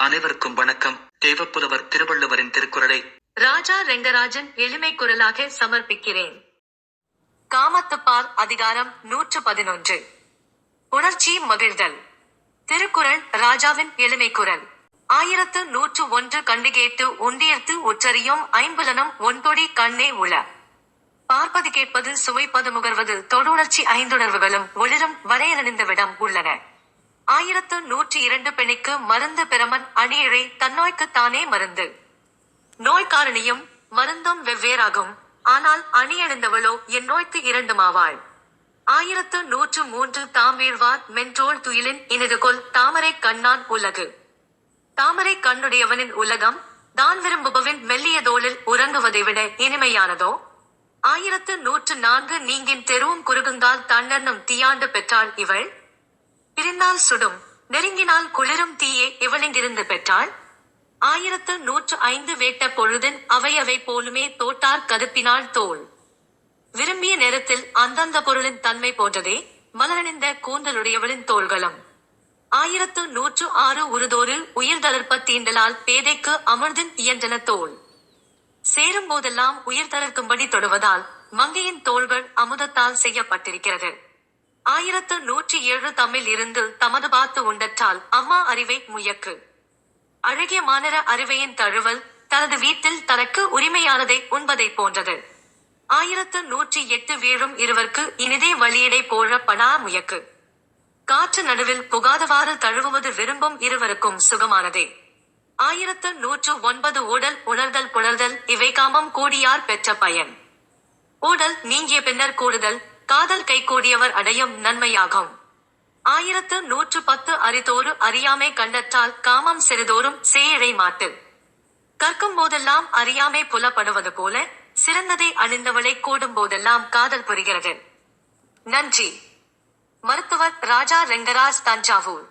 அனைவருக்கும் வணக்கம். தேவப்புலவர் திருவள்ளுவரின் திருக்குறளை ராஜா ரெங்கராஜன் எளிமை குரலாக சமர்ப்பிக்கிறேன். காமத்துப்பால் அதிகாரம் நூற்று பதினொன்று. உணர்ச்சி மகிழ்தல். திருக்குறள் ராஜாவின் எளிமை குரல். ஆயிரத்து நூற்று ஒன்று கண்டு கேட்டு ஒண்டியர்த்து உற்றறியும் ஐம்புலனும் ஒன்பொடி கண்ணே உள. பார்ப்பது கேட்பது சுவைப்பது முகர்வது தொடுணர்ச்சி ஐந்துணர்வுகளும் ஒளிரும் வரையறிந்த விடம் உள்ளன. ஆயிரத்து நூற்றி இரண்டு பெணிக்கு மருந்து பெறமன் அணியிழை தன்னோய்க்கு தானே மருந்து. நோய் காரணியும் மருந்தும் வெவ்வேறாகும். ஆனால் அணியணிந்தவளோ என் நோய்க்கு இரண்டுமாவாள். ஆயிரத்து நூற்று மூன்று தாமீழ்வார் மென்றோல் துயிலின் இனிது கொல் தாமரை கண்ணான் உலகு. தாமரை கண்ணுடையவனின் உலகம் தான் விரும்புபவின் மெல்லிய தோளில் உறங்குவதை விட இனிமையானதோ? ஆயிரத்து நூற்று நான்கு நீங்கின் தெருவும் குறுகுங்கால் தன்னர்னும் தீயாண்டு பெற்றாள் இவள். பிரிந்தால் சுடும் நெருங்கினால் குளிரும் தீயே இவளிங்கிருந்து பெற்றாள்? ஆயிரத்து நூற்று ஐந்து வேட்ட பொழுதின் அவையவை போலுமே தோட்டார் கதுப்பினாள் தோல். விரும்பிய நேரத்தில் அந்தந்த பொருளின் தன்மை போன்றதே மலரணிந்த கூந்தலுடையவளின் தோள்களும். ஆயிரத்து நூற்று ஆறு உருதோறு உயிர் தளர்ப்ப தீண்டலால் பேதைக்கு அமிர்தின் இயன்றன தோல். சேரும் போதெல்லாம் உயிர் தளர்க்கும்படி தொடுவதால் மங்கையின் தோள்கள் அமுதத்தால் செய்யப்பட்டிருக்கிறது. ஆயிரத்து நூற்றி ஏழு தம்மில் இருந்து தமது பார்த்து உண்டற்றால் அம்மா அறிவை முயக்கு. அழகிய மாநில அறிவையின் தழுவல் தனது வீட்டில் தனக்கு உரிமையானதை உண்பதை போன்றது. ஆயிரத்து நூற்றி எட்டு வீழும் இருவர்க்கு இனிதே வழியிடை போழ பணா முயக்கு. காற்று நடுவில் புகாதவாறு தழுவுவது விரும்பும் இருவருக்கும் சுகமானதே. ஆயிரத்து நூற்று ஒன்பது ஊடல் உணர்தல் புணர்தல் இவை காமம் கூடியார் பெற்ற பயன். ஊடல் நீங்கிய பின்னர் கூடுதல் காதல் கைகூடியவர் அடையும் நன்மையாகும். ஆயிரத்து நூற்று பத்து அறிதோறு அறியாமை கண்டற்றால் காமம் சிறிதோறும் சேயடை மாட்டு. கற்கும் போதெல்லாம் அறியாமை புலப்படுவது போல சிறந்ததை அணிந்தவளை கூடும் போதெல்லாம் காதல் புரிகிறது. நன்றி. மருத்துவர் ராஜா ரெங்கராஜ் தஞ்சாவூர்.